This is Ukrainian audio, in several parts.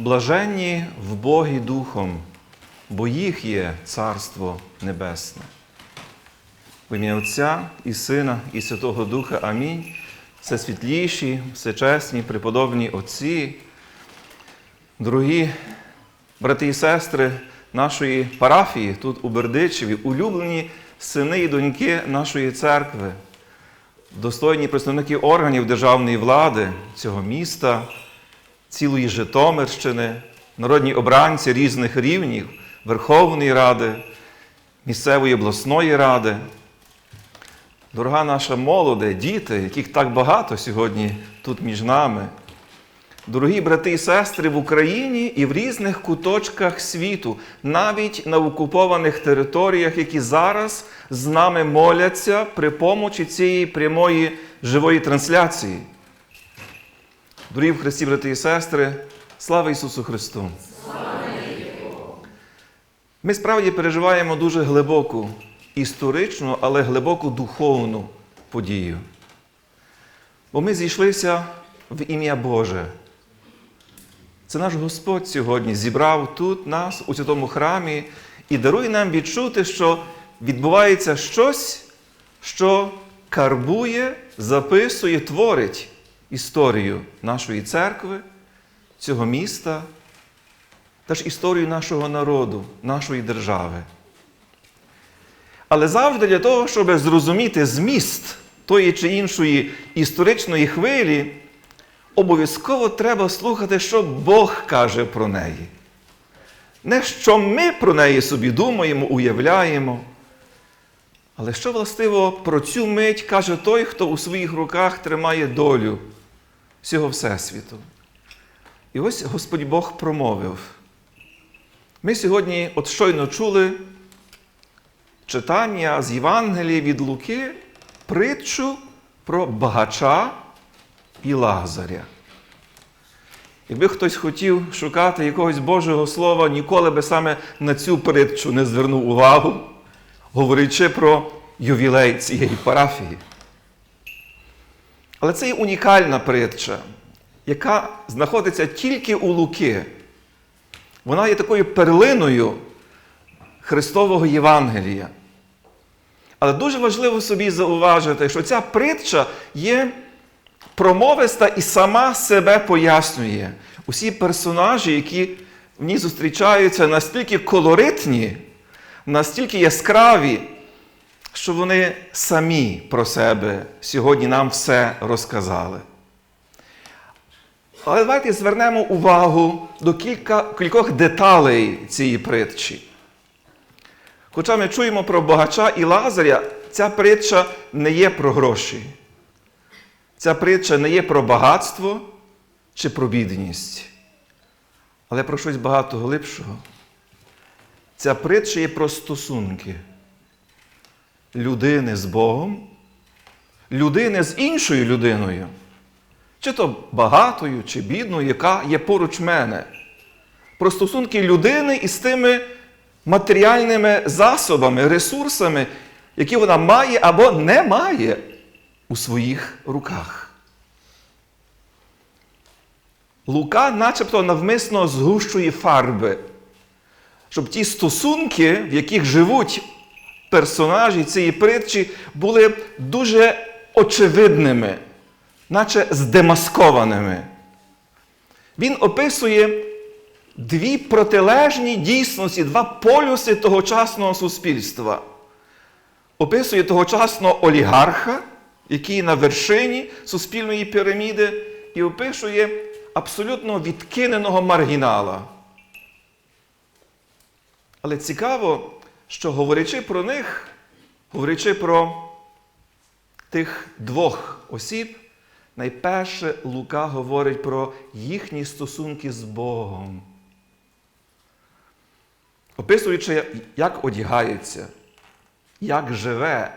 Блаженні в Богі Духом, бо їх є Царство Небесне. В ім'я Отця і Сина, і Святого Духа. Амінь. Все світліші, все чесні, преподобні Отці, дорогі брати і сестри нашої парафії тут у Бердичеві, улюблені сини і доньки нашої церкви, достойні представники органів державної влади цього міста, цілої Житомирщини, народні обранці різних рівнів, Верховної Ради, місцевої обласної ради. Дорога наша молоде, діти, яких так багато сьогодні тут між нами. Дорогі брати і сестри в Україні і в різних куточках світу, навіть на окупованих територіях, які зараз з нами моляться при помочі цієї прямої живої трансляції. Дорогі в Христі, брати і сестри, слава Ісусу Христу! Слава Ми справді переживаємо дуже глибоку історичну, але глибоку духовну подію. Бо ми зійшлися в ім'я Боже. Це наш Господь сьогодні зібрав тут нас у святому храмі і дарує нам відчути, що відбувається щось, що карбує, записує, творить історію нашої церкви, цього міста, та ж історію нашого народу, нашої держави. Але завжди для того, щоб зрозуміти зміст тої чи іншої історичної хвилі, обов'язково треба слухати, що Бог каже про неї. Не що ми про неї собі думаємо, уявляємо, але що властиво про цю мить каже той, хто у своїх руках тримає долю всього Всесвіту. І ось Господь Бог промовив. Ми сьогодні от щойно чули читання з Євангелії від Луки притчу про багача і Лазаря. Якби хтось хотів шукати якогось Божого Слова, ніколи би саме на цю притчу не звернув увагу, говорячи про ювілей цієї парафії. Але це є унікальна притча, яка знаходиться тільки у Луки. Вона є такою перлиною Христового Євангелія. Але дуже важливо собі зауважити, що ця притча є промовиста і сама себе пояснює. Усі персонажі, які в ній зустрічаються, настільки колоритні, настільки яскраві, що вони самі про себе сьогодні нам все розказали. Але давайте звернемо увагу до кілька, кількох деталей цієї притчі. Хоча ми чуємо про багача і Лазаря, ця притча не є про гроші. Ця притча не є про багатство чи про бідність, але про щось багато глибшого. Ця притча є про стосунки людини з Богом, людини з іншою людиною, чи то багатою, чи бідною, яка є поруч мене. Про стосунки людини із тими матеріальними засобами, ресурсами, які вона має або не має у своїх руках. Лука начебто навмисно згущує фарби, щоб ті стосунки, в яких живуть персонажі цієї притчі, були дуже очевидними, наче здемаскованими. Він описує дві протилежні дійсності, два полюси тогочасного суспільства. Описує тогочасного олігарха, який на вершині суспільної піраміди, і описує абсолютно відкиненого маргінала. Але цікаво, що говорячи про них, говорячи про тих двох осіб, найперше Лука говорить про їхні стосунки з Богом. Описуючи, як одягається, як живе,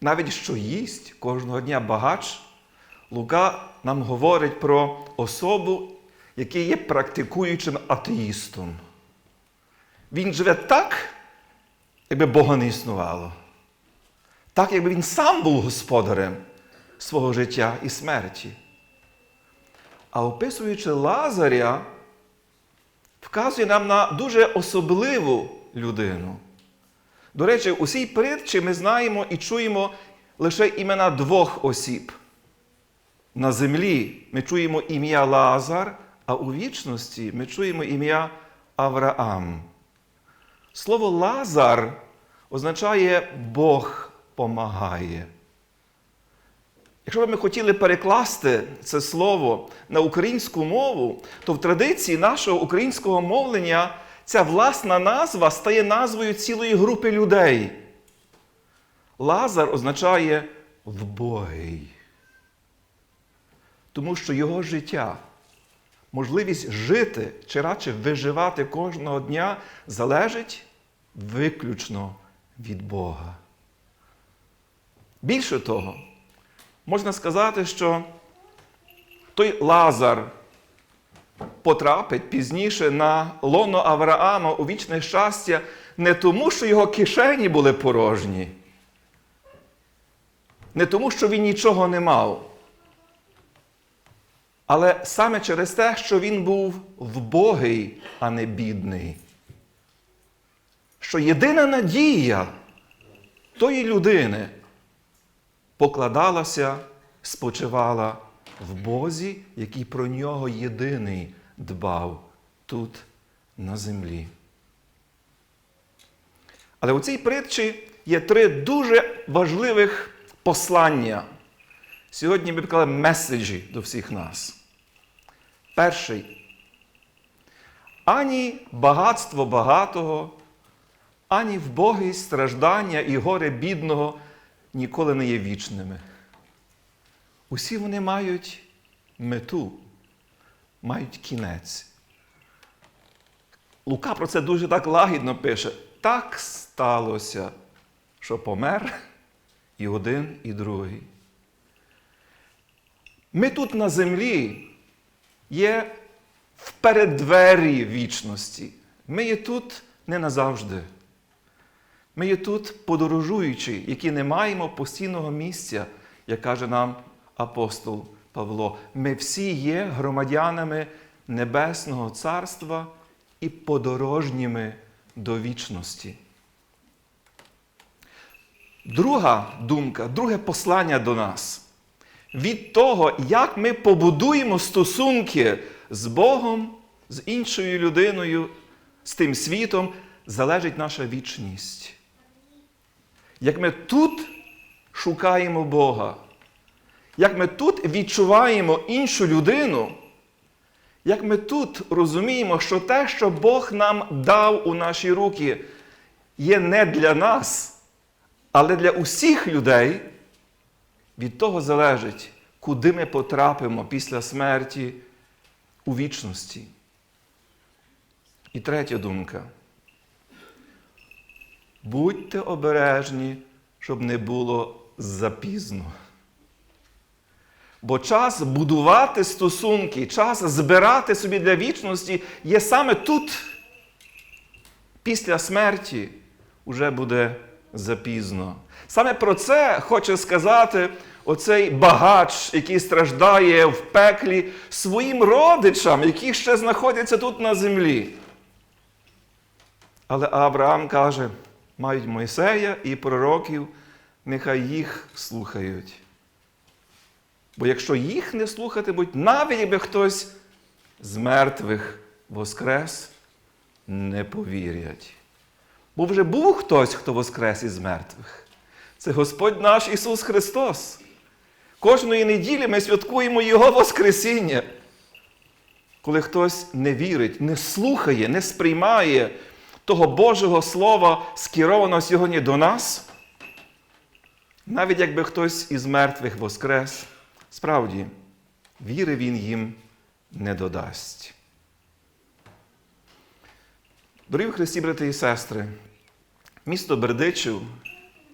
навіть що їсть кожного дня багач, Лука нам говорить про особу, який є практикуючим атеїстом. Він живе так, якби Бога не існувало. Так, якби він сам був господарем свого життя і смерті. А описуючи Лазаря, вказує нам на дуже особливу людину. До речі, у цій притчі ми знаємо і чуємо лише імена двох осіб. На землі ми чуємо ім'я Лазар, а у вічності ми чуємо ім'я Авраам. Слово Лазар означає Бог помагає. Якщо б ми хотіли перекласти це слово на українську мову, то в традиції нашого українського мовлення ця власна назва стає назвою цілої групи людей. Лазар означає вбогий. Тому що його життя, можливість жити чи радше виживати кожного дня залежить виключно від Бога. Більше того, можна сказати, що той Лазар потрапить пізніше на лоно Авраама у вічне щастя не тому, що його кишені були порожні, не тому, що він нічого не мав, але саме через те, що він був вбогий, а не бідний. Що єдина надія тої людини покладалася, спочивала в Бозі, який про нього єдиний дбав тут на землі. Але у цій притчі є три дуже важливих послання. Сьогодні ми б меседжі до всіх нас. Перший. Ані багатство багатого, ані вбогість, страждання і горе бідного ніколи не є вічними. Усі вони мають мету, мають кінець. Лука про це дуже так лагідно пише. Так сталося, що помер і один, і другий. Ми тут на землі є в переддвері вічності. Ми є тут не назавжди. Ми є тут подорожуючі, які не маємо постійного місця, як каже нам апостол Павло. Ми всі є громадянами Небесного Царства і подорожніми до вічності. Друга думка, друге послання до нас. Від того, як ми побудуємо стосунки з Богом, з іншою людиною, з тим світом, залежить наша вічність. Як ми тут шукаємо Бога, як ми тут відчуваємо іншу людину, як ми тут розуміємо, що те, що Бог нам дав у наші руки, є не для нас, але для усіх людей, від того залежить, куди ми потрапимо після смерті у вічності. І третя думка. Будьте обережні, щоб не було запізно. Бо час будувати стосунки, час збирати собі для вічності є саме тут. Після смерті вже буде запізно. Саме про це хоче сказати оцей багач, який страждає в пеклі своїм родичам, які ще знаходяться тут на землі. Але Авраам каже, мають Мойсея і пророків, нехай їх слухають. Бо якщо їх не слухатимуть, навіть якби хтось з мертвих воскрес, не повірять. Бо вже був хтось, хто воскрес із мертвих. Це Господь наш Ісус Христос. Кожної неділі ми святкуємо Його Воскресіння. Коли хтось не вірить, не слухає, не сприймає того Божого Слова, скерованого сьогодні до нас, навіть якби хтось із мертвих воскрес, справді, віри він їм не додасть. Дорогі Христі, брати і сестри, місто Бердичів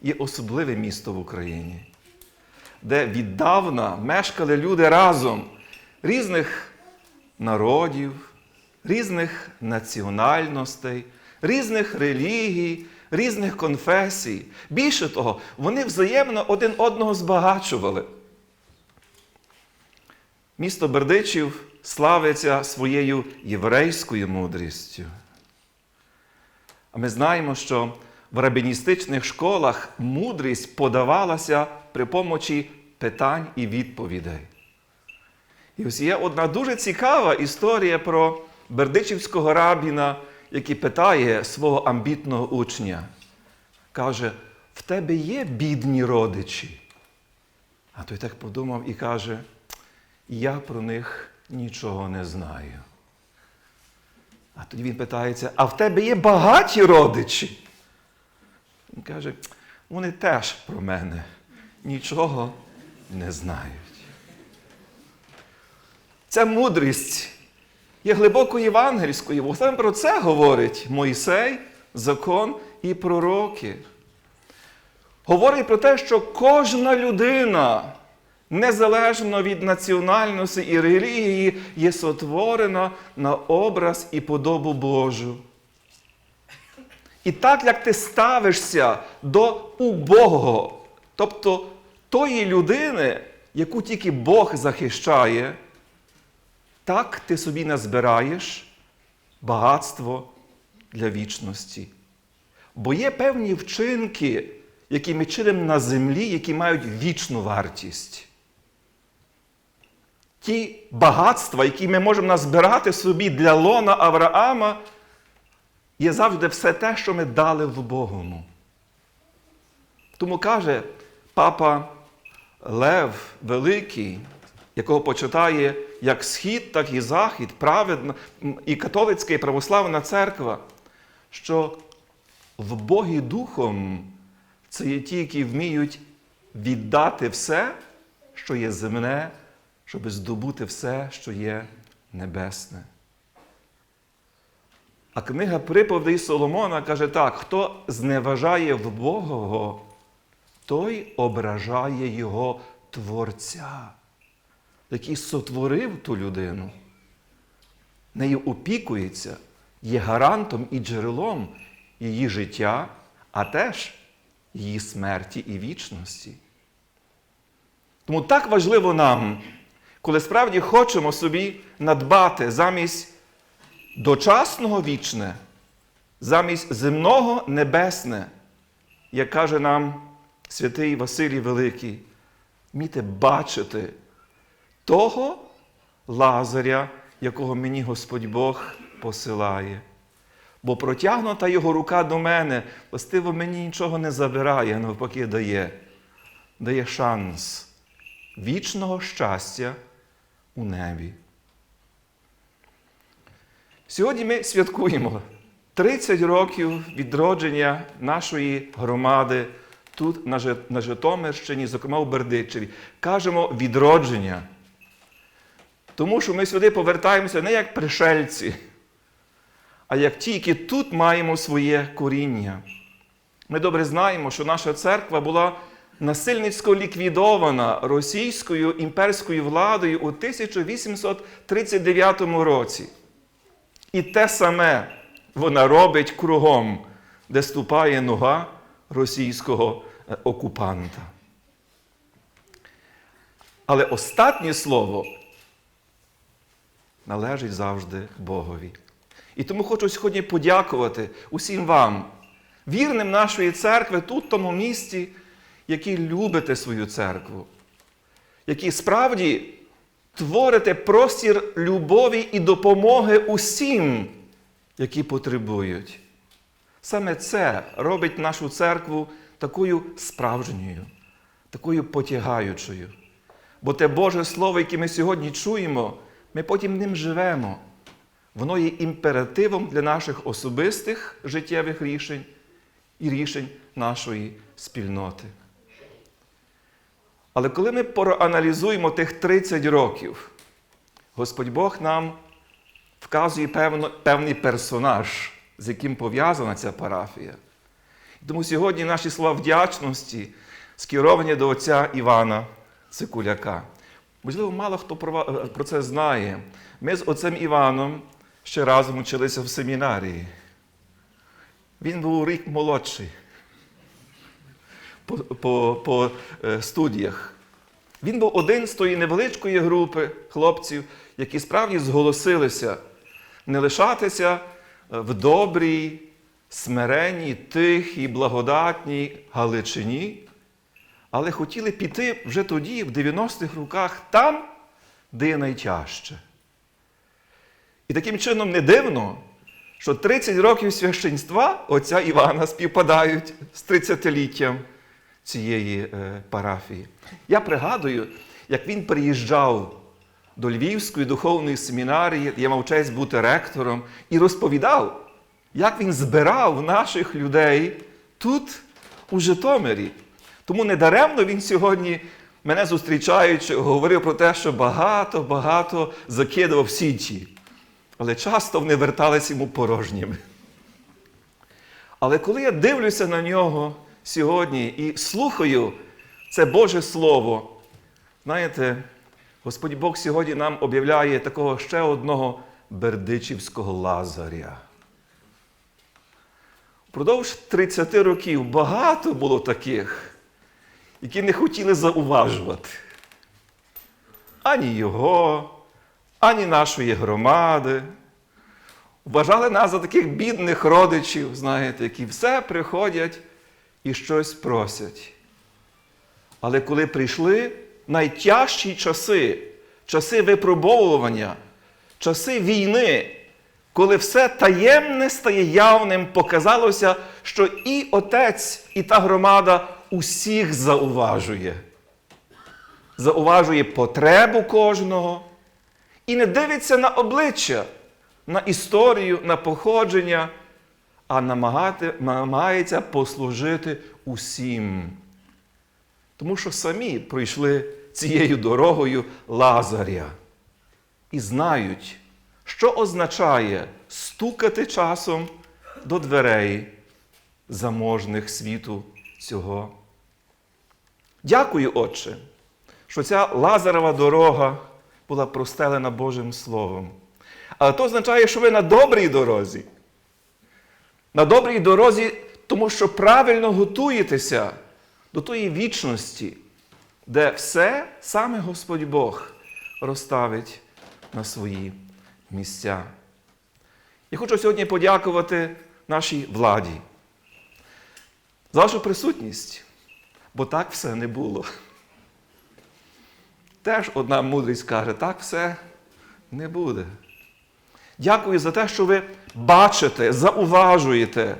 є особливе місто в Україні, де віддавна мешкали люди разом різних народів, різних національностей, різних релігій, різних конфесій. Більше того, вони взаємно один одного збагачували. Місто Бердичів славиться своєю єврейською мудрістю. А ми знаємо, що в рабіністичних школах мудрість подавалася при помочі питань і відповідей. І ось є одна дуже цікава історія про бердичівського рабіна, який питає свого амбітного учня. Каже: в тебе є бідні родичі? А той так подумав і каже: я про них нічого не знаю. А тоді він питається: а в тебе є багаті родичі? Він каже, вони теж про мене нічого не знають. Ця мудрість є глибоко євангельською, саме про це говорить Мойсей, закон і пророки. Говорить про те, що кожна людина, незалежно від національності і релігії, є сотворена на образ і подобу Божу. І так як ти ставишся до убогого, тобто тої людини, яку тільки Бог захищає, так ти собі назбираєш багатство для вічності. Бо є певні вчинки, які ми чинимо на землі, які мають вічну вартість. Ті багатства, які ми можемо назбирати собі для лона Авраама, є завжди все те, що ми дали в Богому. Тому каже папа Лев Великий, якого почитає як Схід, так і Захід, праведна, і католицька, і православна церква, що в Богі Духом це є ті, які вміють віддати все, що є земне, щоб здобути все, що є небесне. А книга приповідей Соломона каже так: хто зневажає в Богого, той ображає його Творця, який сотворив ту людину, нею опікується, є гарантом і джерелом її життя, а теж її смерті і вічності. Тому так важливо нам, коли справді хочемо собі надбати замість дочасного вічне, замість земного небесне, як каже нам святий Василій Великий, вміти бачити того Лазаря, якого мені Господь Бог посилає. Бо протягнута його рука до мене, властиво мені нічого не забирає, навпаки дає, дає шанс вічного щастя у небі. Сьогодні ми святкуємо 30 років відродження нашої громади тут, на Житомирщині, зокрема у Бердичеві. Кажемо відродження. Тому що ми сюди повертаємося не як пришельці, а як ті, які тут маємо своє коріння. Ми добре знаємо, що наша церква була насильницько ліквідована російською імперською владою у 1839 році. І те саме вона робить кругом, де ступає нога російського е, окупанта. Але останнє слово належить завжди Богові. І тому хочу сьогодні подякувати усім вам, вірним нашої церкви тут, в тому місті, які любите свою церкву, які справді творите простір любові і допомоги усім, які потребують. Саме це робить нашу церкву такою справжньою, такою потягаючою. Бо те Боже Слово, яке ми сьогодні чуємо, ми потім ним живемо. Воно є імперативом для наших особистих життєвих рішень і рішень нашої спільноти. Але коли ми проаналізуємо тих 30 років, Господь Бог нам вказує певно, певний персонаж, з яким пов'язана ця парафія. Тому сьогодні наші слова вдячності скеровані до отця Івана Цикуляка. Можливо, мало хто про це знає. Ми з отцем Іваном ще разом вчилися в семінарії. Він був рік молодший по, по, по е, студіях. Він був один з тої невеличкої групи хлопців, які справді зголосилися не лишатися в добрій, смиренній, тихій, благодатній Галичині, але хотіли піти вже тоді, в 90-х роках, там, де є найтяжче. І таким чином не дивно, що 30 років священства отця Івана співпадають з 30-літтям цієї е, парафії. Я пригадую, як він приїжджав до Львівської духовної семінарії, я мав честь бути ректором, і розповідав, як він збирав наших людей тут, у Житомирі. Тому недаремно він сьогодні, мене зустрічаючи, говорив про те, що багато-багато закидував січі. Але часто вони верталися йому порожніми. Але коли я дивлюся на нього сьогодні і слухаю це Боже Слово, знаєте, Господь Бог сьогодні нам об'являє такого ще одного бердичівського лазаря. Впродовж 30 років багато було таких, які не хотіли зауважувати ані його, ані нашої громади. Вважали нас за таких бідних родичів, знаєте, які все приходять і щось просять. Але коли прийшли найтяжчі часи, часи випробовування, часи війни, коли все таємне стає явним, показалося, що і отець, і та громада усіх зауважує. Зауважує потребу кожного і не дивиться на обличчя, на історію, на походження, а намагати, намагається послужити усім. Тому що самі пройшли цією дорогою Лазаря і знають, що означає стукати часом до дверей заможних світу цього. Дякую, Отче, що ця Лазарова дорога була простелена Божим Словом. Але то означає, що ви на добрій дорозі. На добрій дорозі, тому що правильно готуєтеся до тої вічності, де все саме Господь Бог розставить на свої місця. Я хочу сьогодні подякувати нашій владі за вашу присутність, бо так все не було. Теж одна мудрість каже, так все не буде. Дякую за те, що ви бачите, зауважуєте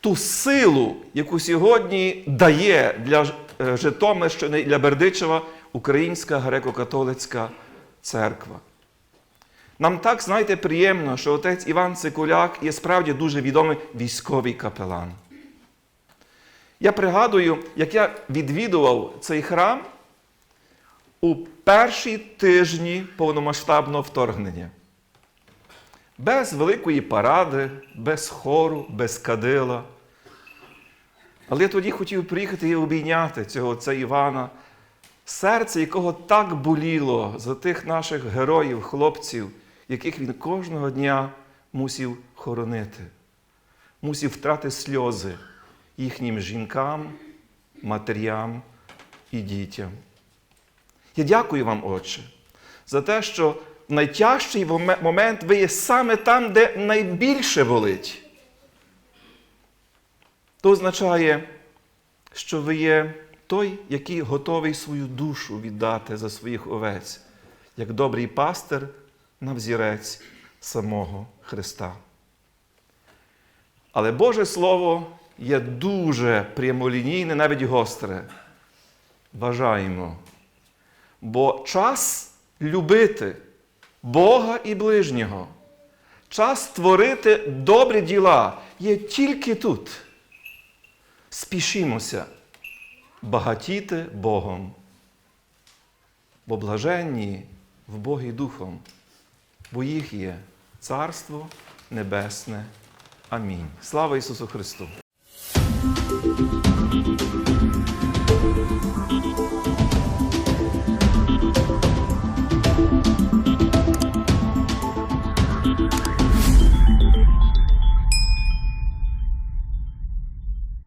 ту силу, яку сьогодні дає для е, Житомирщини для Бердичева Українська греко-католицька церква. Нам так, знаєте, приємно, що отець Іван Цикуляк є справді дуже відомий військовий капелан. Я пригадую, як я відвідував цей храм у перші тижні повномасштабного вторгнення. Без великої паради, без хору, без кадила. Але я тоді хотів приїхати і обійняти цього отця Івана, серце якого так боліло за тих наших героїв, хлопців, яких він кожного дня мусів хоронити, мусів втрати сльози їхнім жінкам, матерям і дітям. Я дякую вам, Отче, за те, що в найтяжчий момент ви є саме там, де найбільше болить. То означає, що ви є той, який готовий свою душу віддати за своїх овець, як добрий пастир на взірець самого Христа. Але Боже Слово є дуже прямолінійне, навіть гостре. Вважаємо. Бо час любити Бога і ближнього, час творити добрі діла є тільки тут. Спішімося багатіти Богом, бо блаженні в Богі Духом, бо їх є Царство Небесне. Амінь. Слава Ісусу Христу!